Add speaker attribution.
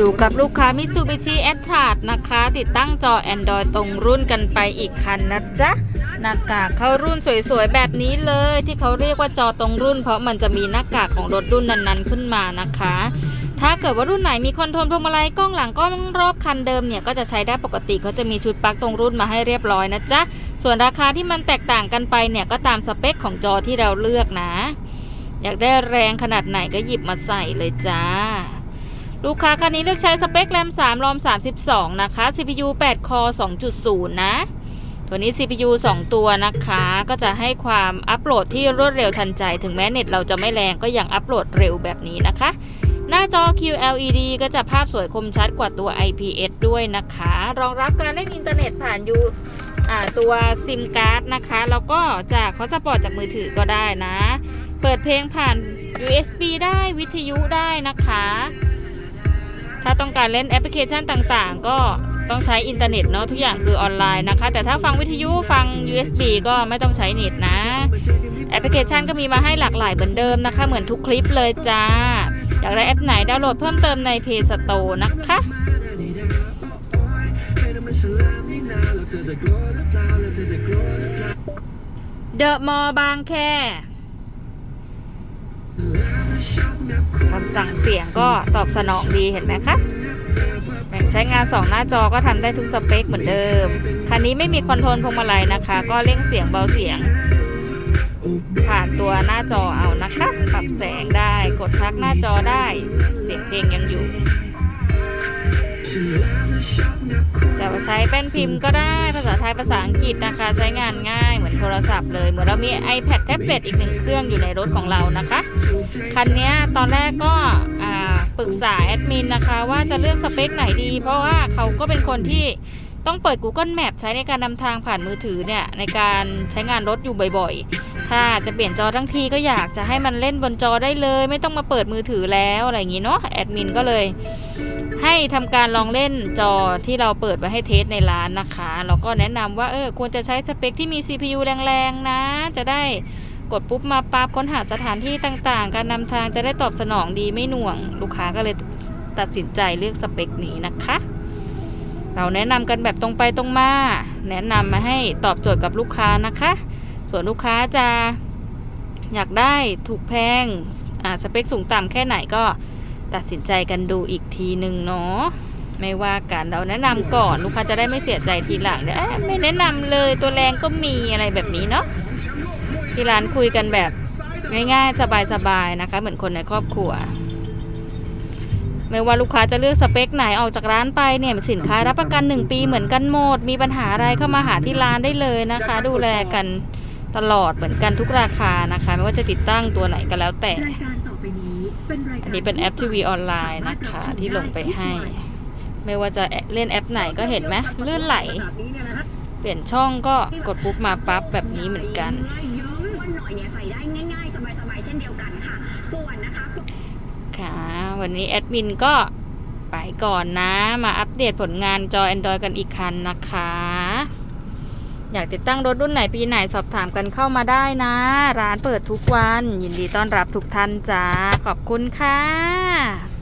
Speaker 1: อยู่กับลูกค้า Mitsubishi a t t r a นะคะ ติดตั้งจอ Android ตรงรุ่นกันไปอีกคันนะจ๊ะหน้ากากเข้ารุ่นสวยๆ แบบนี้เลย ที่เขาเรียกว่าจอตรงรุ่น เพราะมันจะมีหน้ากากของรถรุ่นนั้นๆขึ้นมานะคะ ถ้าเกิดว่ารุ่นไหนมีคอนโทรลพวงมาลัยกล้องหลังกล้องรอบคันเดิมเนี่ยก็จะใช้ได้ปกติเขาจะมีชุดปลั๊กตรงรุ่นมาให้เรียบร้อยนะจ๊ะส่วนราคาที่มันแตกต่างกันไปเนี่ยก็ตามสเปคของจอที่เราเลือกนะ อยากได้แรงขนาดไหนก็หยิบมาใส่เลยจ้า ลูกค้าคันนี้เลือกใช้สเปคแรม3รอม 32 นะคะ CPU 8 คอ 2.0 นะ ตัวนี้ CPU 2 ตัวนะคะ ก็จะให้ความอัปโหลดที่รวดเร็วทันใจ ถึงแม้เน็ตเราจะไม่แรงก็ยังอัปโหลดเร็วแบบนี้นะคะ หน้าจอ QLED ก็จะภาพสวยคมชัดกว่าตัว IPS ด้วยนะคะ รองรับการเล่นอินเทอร์เน็ตผ่านยูตัวซิมการ์ดนะคะ แล้วก็จากพาสปอร์ตจากมือถือก็ได้นะ เปิดเพลงผ่าน USB ได้วิทยุได้นะคะ ถ้าต้องการเล่นแอปพลิเคชันต่างๆ ก็ต้องใช้อินเทอร์เน็ตเนาะทุกอย่างคือออนไลน์นะคะ แต่ถ้าฟังวิทยุฟัง USB ก็ไม่ต้องใช้เน็ตนะ แอปพลิเคชันก็มีมาให้หลากหลายเหมือนเดิมนะคะ เหมือนทุกคลิปเลยจ้า อยากได้แอปไหนดาวน์โหลดเพิ่มเติมใน Play Store นะคะ เดอะมอบางแค คำสั่งเสียงก็ตอบสนองดีเห็นไหมคะแบ่งใช้งาน 2 หน้าจอก็ทำได้ทุกสเปคเหมือนเดิม คันนี้ไม่มีคอนโทรลพวงมาลัยนะคะ ก็เร่งเสียงเบาเสียง ผ่านตัวหน้าจอเอานะคะ ปรับแสงได้กดพักหน้าจอได้ เสียงเพลงยังอยู่ จะใช้แป้นพิมพ์ก็ได้ภาษาไทยภาษาอังกฤษนะคะ ใช้งานง่ายเหมือนโทรศัพท์เลยเหมือนเรามี iPad แท็บเล็ตอีกหนึ่งเครื่องอยู่ในรถของเรานะคะคันนี้ตอนแรกก็ปรึกษาแอดมินนะคะ ว่าจะเลือกสเปคไหนดี เพราะว่าเขาก็เป็นคนที่ต้องเปิด Google Map ใช้ในการนำทางผ่านมือถือเนี่ยในการใช้งานรถอยู่บ่อย ๆถ้าจะเปลี่ยนจอทั้งทีก็อยากจะให้มันเล่นบนจอได้เลย ไม่ต้องมาเปิดมือถือแล้วอะไรอย่างนี้เนาะแอดมินก็เลย ให้ทำการลองเล่นจอที่เราเปิดไว้ให้เทสในร้านนะคะแล้วก็แนะนำว่าเออควรจะใช้สเปคที่มี CPU แรงๆนะ จะได้กดปุ๊บมาปั๊บค้นหาสถานที่ต่างๆ การนำทางจะได้ตอบสนองดีไม่หน่วง ลูกค้าก็เลยตัดสินใจเลือกสเปคนี้นะคะเราแนะนำกันแบบตรงไปตรงมา แนะนำมาให้ตอบโจทย์กับลูกค้านะคะ ส่วนลูกค้าจะอยากได้ถูกแพงอ่าสเปคสูงต่ำแค่ไหนก็ตัดสินใจกันดูอีกทีหนึ่งเนาะไม่ว่ากันเราแนะนำก่อนลูกค้าจะได้ไม่เสียใจทีหลังเดี๋ยไม่แนะนำเลยตัวแรงก็มีอะไรแบบนี้เนาะที่ร้านคุยกันแบบง่ายๆ สบายๆนะคะ เหมือนคนในครอบครัว ไม่ว่าลูกค้าจะเลือกสเปคไหนออกจากร้านไปเนี่ยสินค้ารับประกัน 1 ปีเหมือนกันหมด มีปัญหาอะไรเข้ามาหาที่ร้านได้เลยนะคะ ดูแลกัน ตลอดเหมือนกันทุกราคานะคะ ไม่ว่าจะติดตั้งตัวไหนก็แล้วแต่
Speaker 2: รายการต่อไปนี้เป็นรายการ
Speaker 1: อันนี้เป็นแอปทีวีออนไลน์นะคะ ที่ลงไปให้ ไม่ว่าจะเล่นแอปไหนก็เห็นไหมเลื่อนไหล เปลี่ยนช่องก็กดปุ๊บมาปั๊บแบบนี้เหมือนกัน
Speaker 3: วันหน่อยเนี่ยใส่ได้ง่ายๆสบายๆเช่นเดียวกันค่ะส่วนนะคะ
Speaker 1: ค่ะวันนี้แอดมินก็ไปก่อนนะ มาอัปเดตผลงานจอ Android กันอีกคันนะคะ อยากติดตั้งรถรุ่นไหนปีไหนสอบถามกันเข้ามาได้นะ ร้านเปิดทุกวัน ยินดีต้อนรับทุกท่านจ้าขอบคุณค่ะ